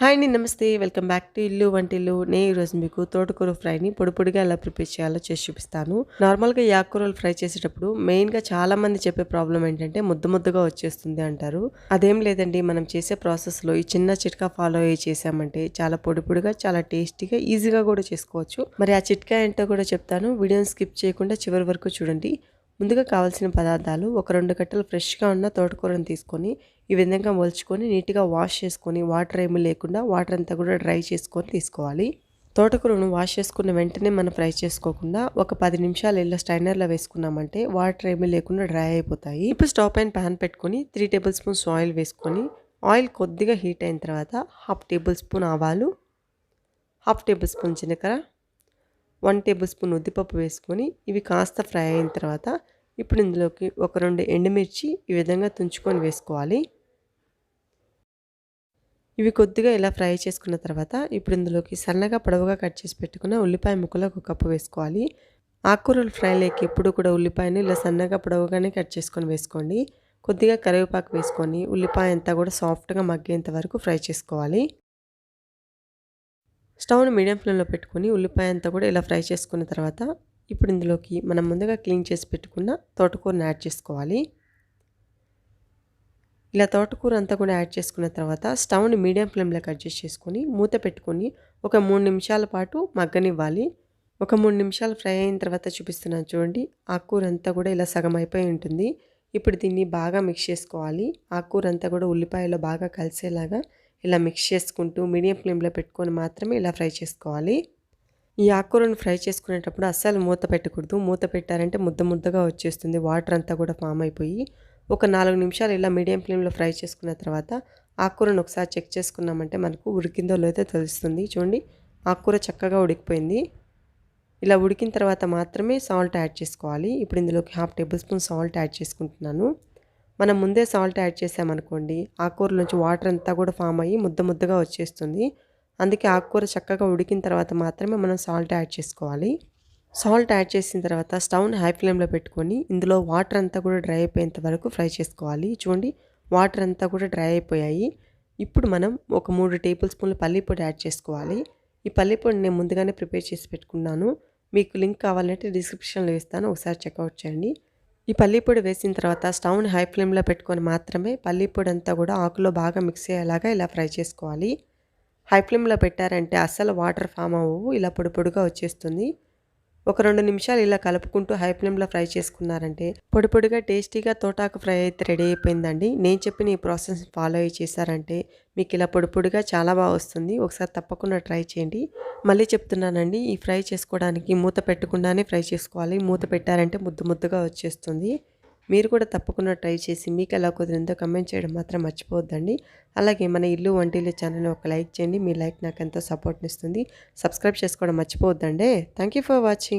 Hi అండి నమస్తే. Welcome back to ఇల్లు వంటిల్లు. నేను ఈరోజు మీకు తోటకూర ఫ్రైని పొడి పొడిగా ఎలా ప్రిపేర్ చేయాలో చేసి చూపిస్తాను. నార్మల్గా యాకూరలు ఫ్రై చేసేటప్పుడు మెయిన్గా చాలా మంది చెప్పే ప్రాబ్లం ఏంటంటే ముద్ద ముద్దగా వచ్చేస్తుంది అంటారు. అదేం లేదండి మనం చేసే ప్రాసెస్లో ఈ చిన్న చిట్కా ఫాలో అయ్యి చేసామంటే చాలా పొడి పొడిగా చాలా టేస్టీగా ఈజీగా కూడా చేసుకోవచ్చు. మరి ఆ చిట్కా ఏంటో కూడా చెప్తాను. వీడియోని స్కిప్ చేయకుండా చివరి వరకు చూడండి. ముందుగా కావాల్సిన పదార్థాలు ఒక రెండు కట్టలు ఫ్రెష్గా ఉన్న తోటకూరను తీసుకొని ఈ విధంగా మలుచుకొని నీట్గా వాష్ చేసుకొని వాటర్ ఏమీ లేకుండా వాటర్ అంతా కూడా డ్రై చేసుకొని తీసుకోవాలి. తోటకూరను వాష్ చేసుకున్న వెంటనే మనం ఫ్రై చేసుకోకుండా ఒక పది నిమిషాలు ఇలా స్టైనర్లో వేసుకున్నామంటే వాటర్ ఏమీ లేకుండా డ్రై అయిపోతాయి. ఇప్పుడు స్టవ్ పైన ప్యాన్ పెట్టుకొని త్రీ టేబుల్ స్పూన్స్ ఆయిల్ వేసుకొని ఆయిల్ కొద్దిగా హీట్ అయిన తర్వాత హాఫ్ టేబుల్ స్పూన్ ఆవాలు హాఫ్ టేబుల్ స్పూన్ జీలకర్ర వన్ టేబుల్ స్పూన్ ఉద్దిపప్పు వేసుకొని ఇవి కాస్త ఫ్రై అయిన తర్వాత ఇప్పుడు ఇందులోకి ఒక రెండు ఎండుమిర్చి ఈ విధంగా తుంచుకొని వేసుకోవాలి. ఇవి కొద్దిగా ఇలా ఫ్రై చేసుకున్న తర్వాత ఇప్పుడు ఇందులోకి సన్నగా పొడవుగా కట్ చేసి పెట్టుకున్న ఉల్లిపాయ ముక్కలు ఒక కప్పు వేసుకోవాలి. ఆకుకూరలు ఫ్రైలోకి ఎప్పుడు కూడా ఉల్లిపాయను ఇలా సన్నగా పొడవుగానే కట్ చేసుకొని వేసుకోండి. కొద్దిగా కరివేపాకు వేసుకొని ఉల్లిపాయ అంతా కూడా సాఫ్ట్గా మగ్గేంత వరకు ఫ్రై చేసుకోవాలి. స్టవ్ను మీడియం ఫ్లేమ్లో పెట్టుకొని ఉల్లిపాయ అంతా కూడా ఇలా ఫ్రై చేసుకున్న తర్వాత ఇప్పుడు ఇందులోకి మనం ముందుగా క్లీన్ చేసి పెట్టుకున్న తోటకూరని యాడ్ చేసుకోవాలి. ఇలా తోటకూర అంతా కూడా యాడ్ చేసుకున్న తర్వాత స్టవ్ని మీడియం ఫ్లేమ్లో కట్ చేసుకొని మూత పెట్టుకొని ఒక మూడు నిమిషాల పాటు మగ్గనివ్వాలి. ఒక మూడు నిమిషాలు ఫ్రై అయిన తర్వాత చూపిస్తున్నాను చూడండి ఆకుకూర అంతా కూడా ఇలా సగం అయిపోయి ఉంటుంది. ఇప్పుడు దీన్ని బాగా మిక్స్ చేసుకోవాలి. ఆకుకూర అంతా కూడా ఉల్లిపాయలో బాగా కలిసేలాగా ఇలా మిక్స్ చేసుకుంటూ మీడియం ఫ్లేమ్లో పెట్టుకొని మాత్రమే ఇలా ఫ్రై చేసుకోవాలి. ఈ ఆకుకూరను ఫ్రై చేసుకునేటప్పుడు అస్సలు మూత పెట్టకూడదు. మూత పెట్టారంటే ముద్ద ముద్దగా వచ్చేస్తుంది. వాటర్ అంతా కూడా ఫామ్ అయిపోయి ఒక నాలుగు నిమిషాలు ఇలా మీడియం ఫ్లేమ్లో ఫ్రై చేసుకున్న తర్వాత ఆకుకూరను ఒకసారి చెక్ చేసుకున్నామంటే మనకు ఉడికిందో లేదో తెలుస్తుంది. చూడండి ఆకుకూర చక్కగా ఉడికిపోయింది. ఇలా ఉడికిన తర్వాత మాత్రమే సాల్ట్ యాడ్ చేసుకోవాలి. ఇప్పుడు ఇందులోకి half tablespoon salt add చేసుకుంటున్నాను. మనం ముందే సాల్ట్ యాడ్ చేసామనుకోండి ఆకుకూరలోంచి వాటర్ అంతా కూడా ఫామ్ అయ్యి ముద్ద ముద్దగా వచ్చేస్తుంది. అందుకే ఆకుకూర చక్కగా ఉడికిన తర్వాత మాత్రమే మనం సాల్ట్ యాడ్ చేసుకోవాలి. సాల్ట్ యాడ్ చేసిన తర్వాత స్టవ్ని హై ఫ్లేమ్లో పెట్టుకొని ఇందులో వాటర్ అంతా కూడా డ్రై అయిపోయేంత వరకు ఫ్రై చేసుకోవాలి. చూడండి వాటర్ అంతా కూడా డ్రై అయిపోయాయి. ఇప్పుడు మనం ఒక మూడు టేబుల్ స్పూన్ల పల్లీ పొడి యాడ్ చేసుకోవాలి. ఈ పల్లీ పొడి నేను ముందుగానే ప్రిపేర్ చేసి పెట్టుకున్నాను. మీకు లింక్ కావాలంటే డిస్క్రిప్షన్లో ఇస్తాను. ఒకసారి చెక్అవుట్ చేయండి. ఈ పల్లిపొడి వేసిన తర్వాత స్టవ్ని హై ఫ్లేమ్లో పెట్టుకొని మాత్రమే పల్లీ పొడి అంతా కూడా ఆకులో బాగా మిక్స్ అయ్యేలాగా ఇలా ఫ్రై చేసుకోవాలి. హై ఫ్లేమ్లో పెట్టారంటే అస్సలు వాటర్ ఫామ్ అవ్వవు. ఇలా పొడి పొడిగా వచ్చేస్తుంది. ఒక రెండు నిమిషాలు ఇలా కలుపుకుంటూ హై ఫ్లేమ్లో ఫ్రై చేసుకున్నారంటే పొడి పొడిగా టేస్టీగా తోటాకు ఫ్రై అయితే రెడీ అయిపోయిందండి. నేను చెప్పిన ఈ ప్రాసెస్ ఫాలో అయ్యి చేశారంటే మీకు ఇలా పొడి పొడిగా చాలా బాగా వస్తుంది. ఒకసారి తప్పకుండా ట్రై చేయండి. మళ్ళీ చెప్తున్నానండి ఈ ఫ్రై చేసుకోవడానికి మూత పెట్టకుండానే ఫ్రై చేసుకోవాలి. మూత పెట్టారంటే ముద్దు ముద్దుగా వచ్చేస్తుంది. మీరు కూడా తప్పకుండా ట్రై చేసి మీకు ఎలా కుదిరిందో కమెంట్ చేయడం మాత్రం మర్చిపోవద్దండి. అలాగే మన ఇల్లు వంటిల్లు ఛానల్ ఒక లైక్ చేయండి. మీ లైక్ నాకు ఎంతో సపోర్ట్ని ఇస్తుంది సబ్స్క్రైబ్ చేసుకోవడం మర్చిపోవద్దండి. Thank for watching.